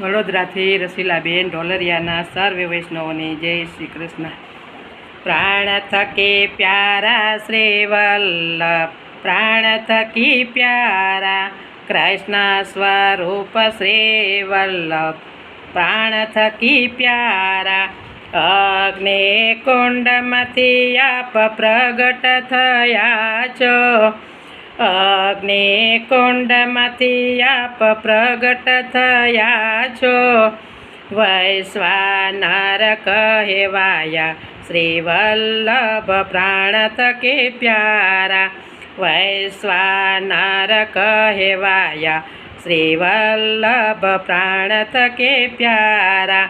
વડોદરાથી રસીલાબેન ઢોલરિયાના સર્વે વૈષ્ણવોની જય શ્રી કૃષ્ણ. પ્રાણ થકી પ્યારા શ્રી વલ્લભ પ્રાણ થકી પ્યારા કૃષ્ણ સ્વરૂપ શ્રી વલ્લભ પ્રાણ થકી પ્યારા અગ્નિ કુંડમાંથી આપ પ્રગટ થયા છો. અગ્નિ કુંડમાંથી આપ પ્રગટ થયા છો. વૈશ્વાનર કહેવાયા શ્રી વલ્લભ પ્રાણ તકે પ્યારા. વૈશ્વાનર કહેવાયા શ્રી વલ્લભ પ્રાણ તકે પ્યારા.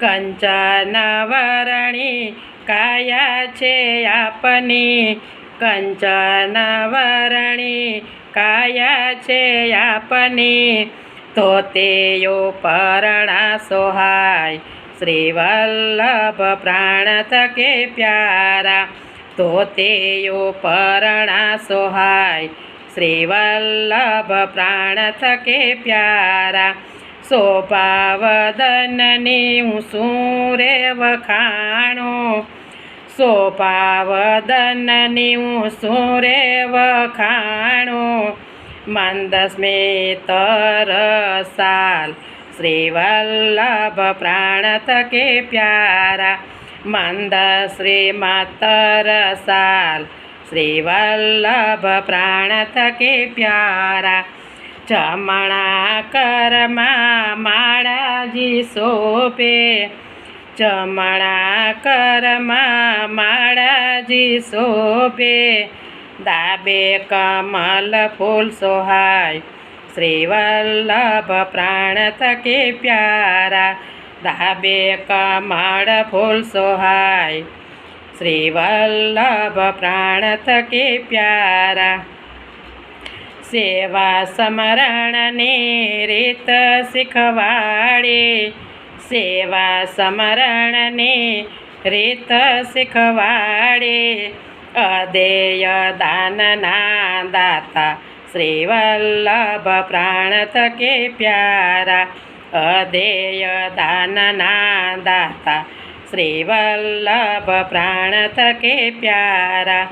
કંચન વરણી કાયા છે આપની કંચન વરણી કાયા છે આપની. તો તેઓ પરણા સોહાય. શ્રી વલ્લભ પ્રાણ થકે પ્યારા. તો તેઓ પરણા સોહાય. શ્રી વલ્લભ પ્રાણ થકે પ્યારા. શોભાવદનની હું શું રે વખાણું? શોભાવદનની હું સુરે વખાણું મંદ સ્મિત રસાલ શ્રી વલ્લભ પ્રાણ થકે પ્યારા? મંદ શ્રી માતર સાલ શ્રી વલ્લભ પ્રાણ થકે પ્યારા? જમણા કરમાં માળાજી શોભે જમણા કરમાં માળાજી શોભે, દાબે કમલ ફૂલ સોહાય. શ્રી વલ્લભ પ્રાણ થકે પ્યારા, દાબે કમળ ફૂલ સોહાય. શ્રી વલ્લભ પ્રાણ થકે પ્યારા. સેવા સમરણની રીત શીખવાડે સેવા સમરણને રીત શીખવાડે. અદેય દાનના દાતા શ્રી વલ્લભ પ્રાણ થકે પ્યારા. અદેય દાનના દાતા શ્રી વલ્લભ પ્રાણ થકે પ્યારા.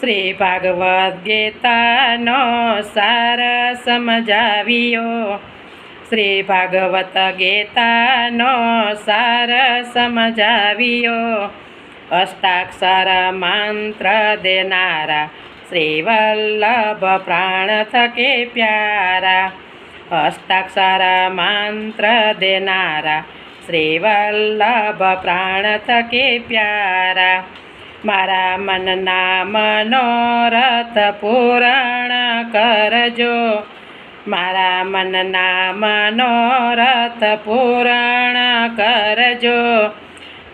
શ્રી ભાગવદ્ ગીતાનો સાર સમજાવ્યો. શ્રી ભાગવત ગીતાનો સાર સમજાવ્યો. અષ્ટાક્ષર મંત્ર દેનારા શ્રી વલ્લભ પ્રાણ થકે પ્યારા. અષ્ટાક્ષર મંત્ર દેનારા શ્રી વલ્લભ પ્રાણ થકે પ્યારા. મારા મનના મનોરથ પૂરણ કરજો. મારા મનના મનોરથ પૂરણ કરજો.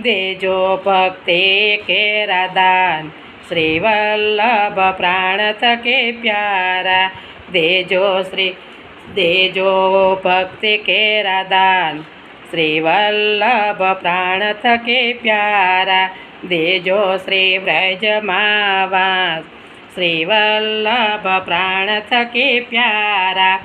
દેજો ભક્તિ કે દાન શ્રી વલ્લભ પ્રાણ થકે પ્યારા. દેજો શ્રી, દેજો ભક્તિ કે દાન શ્રી વલ્લભ પ્રાણ થકે પ્યારા. દેજો શ્રી વ્રજમાં વાસ. શ્રી વલ્લભ પ્રાણ થકે પ્યારા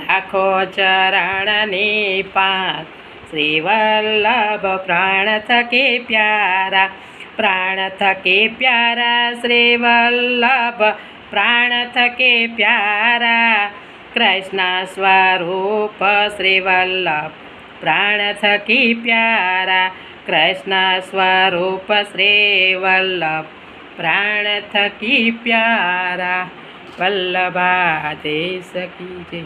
રાખો ચરણની પાસ શ્રી વલ્લભ પ્રાણ થકે પ્યારા પ્રાણ થકે પ્યારા શ્રી વલ્લભ પ્રાણ થકે પ્યારા કૃષ્ણ સ્વરૂપ શ્રી વલ્લભ પ્રાણ થકી પ્યારા કૃષ્ણ સ્વરૂપ શ્રી વલ્લભ પ્રાણ થકી પ્યારા. વલ્લભા દેશ કી જય.